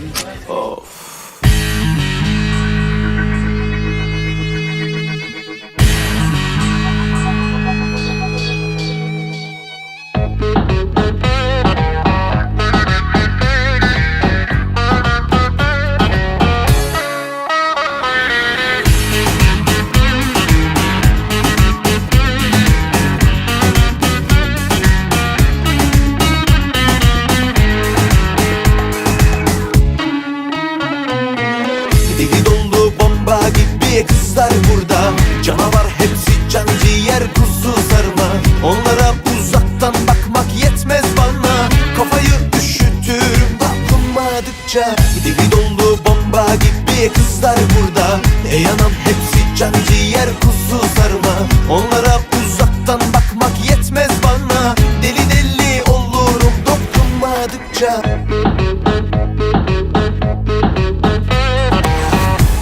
Deli bana Kafayı üşütürüm. Dokunmadıkça Deli dolu bomba gibi kızlar burada. Ey anam hepsi can ciğer kuzu sarma. Onlara uzaktan bakmak yetmez bana. Deli deli olurum dokunmadıkça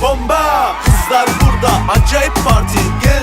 Bomba! Kızlar burada acayip parti. Gel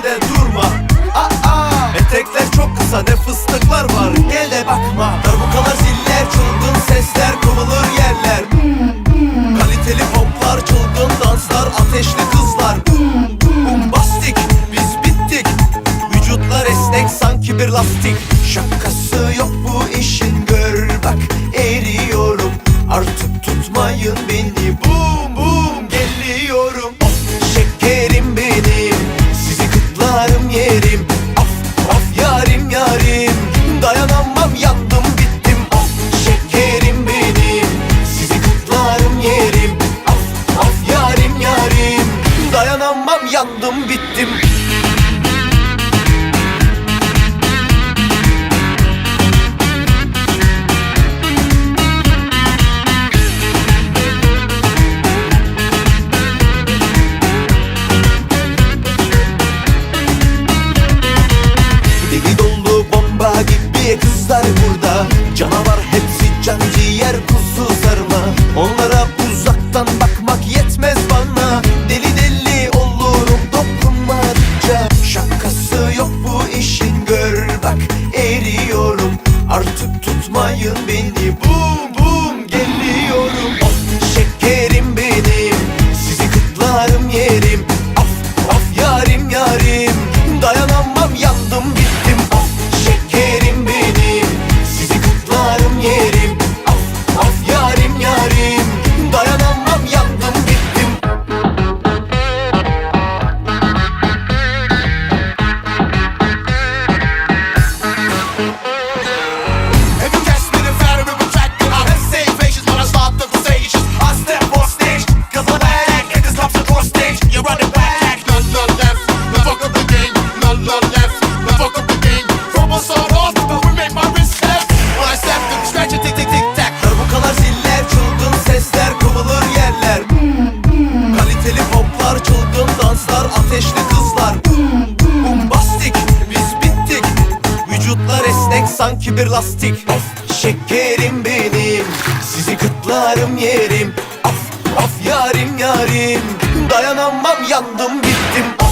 yandım bittim. Deli dolu bomba gibi kızlar burada. Canavar Kaliteli poplar çılgın danslar ateşli kızlar. Bombastik biz bittik. Vücutlar esnek sanki bir lastik. Of şekerim benim. Sizi kıtlarım yerim. Of yarim yarim Dayanamam yandım bittim